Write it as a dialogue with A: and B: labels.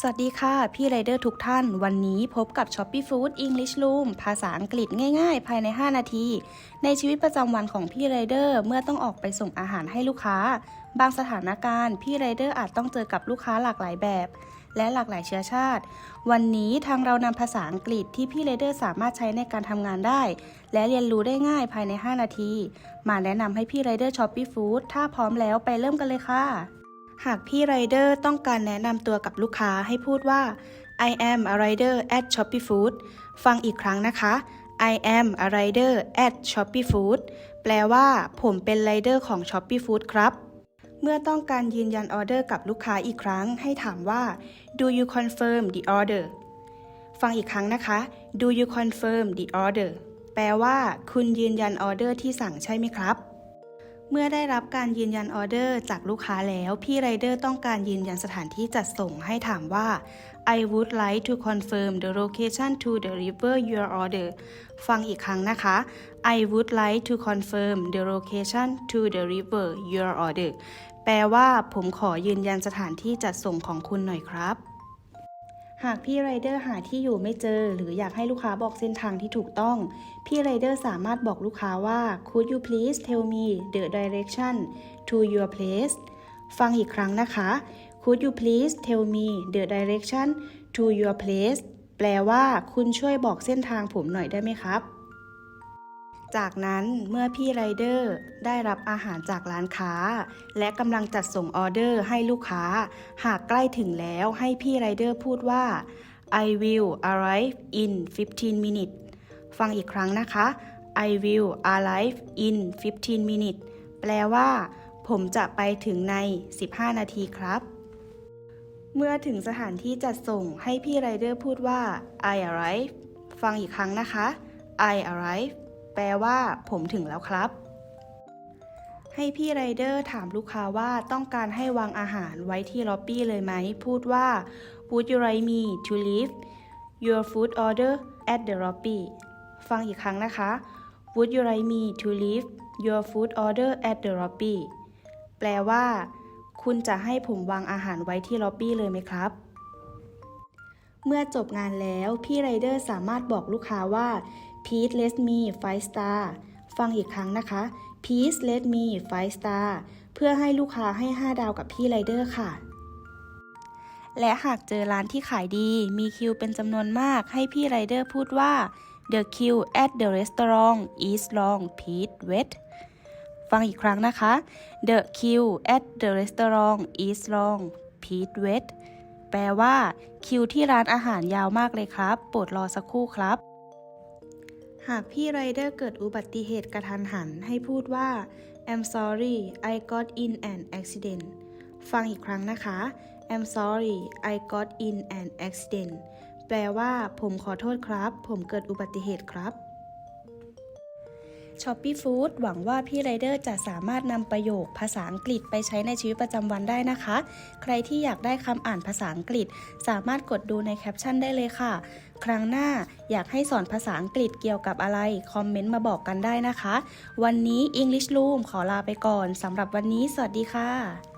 A: สวัสดีค่ะ พี่ไรเดอร์ทุกท่าน วันนี้พบกับ s h o p e e Food English Room ภาษาอังกฤษง่ายๆ ภายใน 5 นาที ในชีวิตประจำวันของพี่ไรเดอร์เมื่อต้องออกไปส่งอาหารให้ลูกค้า บางสถานการณ์ พี่ไรเดอร์อาจต้องเจอกับลูกค้าหลากหลายแบบ และหลากหลายเชื้อชาติ วันนี้ทางเรานำภาษาอังกฤษที่พี่ไรเดอร์สามารถใช้ในการทำงานได้ และเรียนรู้ได้ง่ายภายใน 5 นาที มาแนะนำให้พี่ไรเดอร์ s h o p e e Food ถ้าพร้อมแล้วไปเริ่มกันเลยค่ะ หากพี่ไรเดอร์ต้องการแนะนำตัวกับลูกค้าให้พูดว่า I am a rider at Shopee Food ฟังอีกครั้งนะคะ I am a rider at Shopee Food แปลว่า ผมเป็นไรเดอร์ของ Shopee Food ครับ เมื่อต้องการยืนยันออเดอร์กับลูกค้าอีกครั้ง ให้ถามว่า Do you confirm the order ฟังอีกครั้งนะคะ Do you confirm the order แปลว่า คุณยืนยันออเดอร์ที่สั่งใช่ไหมครับ เมื่อได้รับการยืนยันออเดอร์จากลูกค้าแล้ว พี่ไรเดอร์ต้องการยืนยันสถานที่จัดส่งให้ถามว่า I would like to confirm the location to deliver your order ฟังอีกครั้งนะคะ I would like to confirm the location to deliver your order แปลว่าผมขอยืนยันสถานที่จัดส่งของคุณหน่อยครับ หากพี่ไรเดอร์หาที่อยู่ไม่เจอ หรืออยากให้ลูกค้าบอกเส้นทางที่ถูกต้อง พี่ไรเดอร์สามารถบอกลูกค้าว่า Could you please tell me the direction to your place ฟังอีกครั้งนะคะ Could you please tell me the direction to your place แปลว่าคุณช่วยบอกเส้นทางผมหน่อยได้ไหมครับ จากนั้นเมื่อพี่ไรเดอร์ได้รับอาหารจากร้านค้า และกำลังจัดส่งออเดอร์ให้ลูกค้า หากใกล้ถึงแล้วให้พี่ไรเดอร์พูดว่า I will arrive in 15 minutes ฟังอีกครั้งนะคะ I will arrive in 15 minutes แปลว่า ผมจะไปถึงใน 15 นาทีครับ เมื่อถึงสถานที่จัดส่งให้พี่ไรเดอร์พูดว่า I arrive ฟังอีกครั้งนะคะ I arrive แปลว่า ผมถึงแล้วครับ ให้พี่ไรเดอร์ถามลูกค้าว่าต้องการให้วางอาหารไว้ที่ล็อบบี้เลยไหม พูดว่า Would you like me to leave your food order at the lobby ฟังอีกครั้งนะคะ Would you like me to leave your food order at the lobby แปลว่า คุณจะให้ผมวางอาหารไว้ที่ล็อบบี้เลยไหมครับ เมื่อจบงานแล้ว พี่ไรเดอร์สามารถบอกลูกค้าว่า Please let me five star ฟังอีกครั้งนะคะ Please let me five star เพื่อให้ลูกค้าให้ 5 ดาวกับพี่ไรเดอร์ค่ะ และหากเจอร้านที่ขายดี มีคิวเป็นจำนวนมาก ให้พี่ไรเดอร์พูดว่า The queue at the restaurant is long please wait ฟังอีกครั้งนะคะ The queue at the restaurant is long please wait แปลว่า คิวที่ร้านอาหารยาวมากเลยครับ โปรดรอสักครู่ครับ หากพี่ไรเดอร์เกิดอุบัติเหตุกระทันหันให้พูดว่า I'm sorry I got in an accident ฟังอีกครั้งนะคะ I'm sorry I got in an accident แปลว่า ผมขอโทษครับ ผมเกิดอุบัติเหตุครับ s h o p e e Food หวังว่าพี่ไรเดอร์จะสามารถนำประโยคภาษาอังกฤษไปใช้ในชีวิตประจำวันได้นะคะ ใครที่อยากได้คำอ่านภาษาอังกฤษ สามารถกดดูในแคปชั่นได้เลยค่ะ ครั้งหน้าอยากให้สอนภาษาอังกฤษเกี่ยวกับอะไร คอมเมนต์มาบอกกันได้นะคะ วันนี้ English Room ขอลาไปก่อนสำหรับวันนี้ สวัสดีค่ะ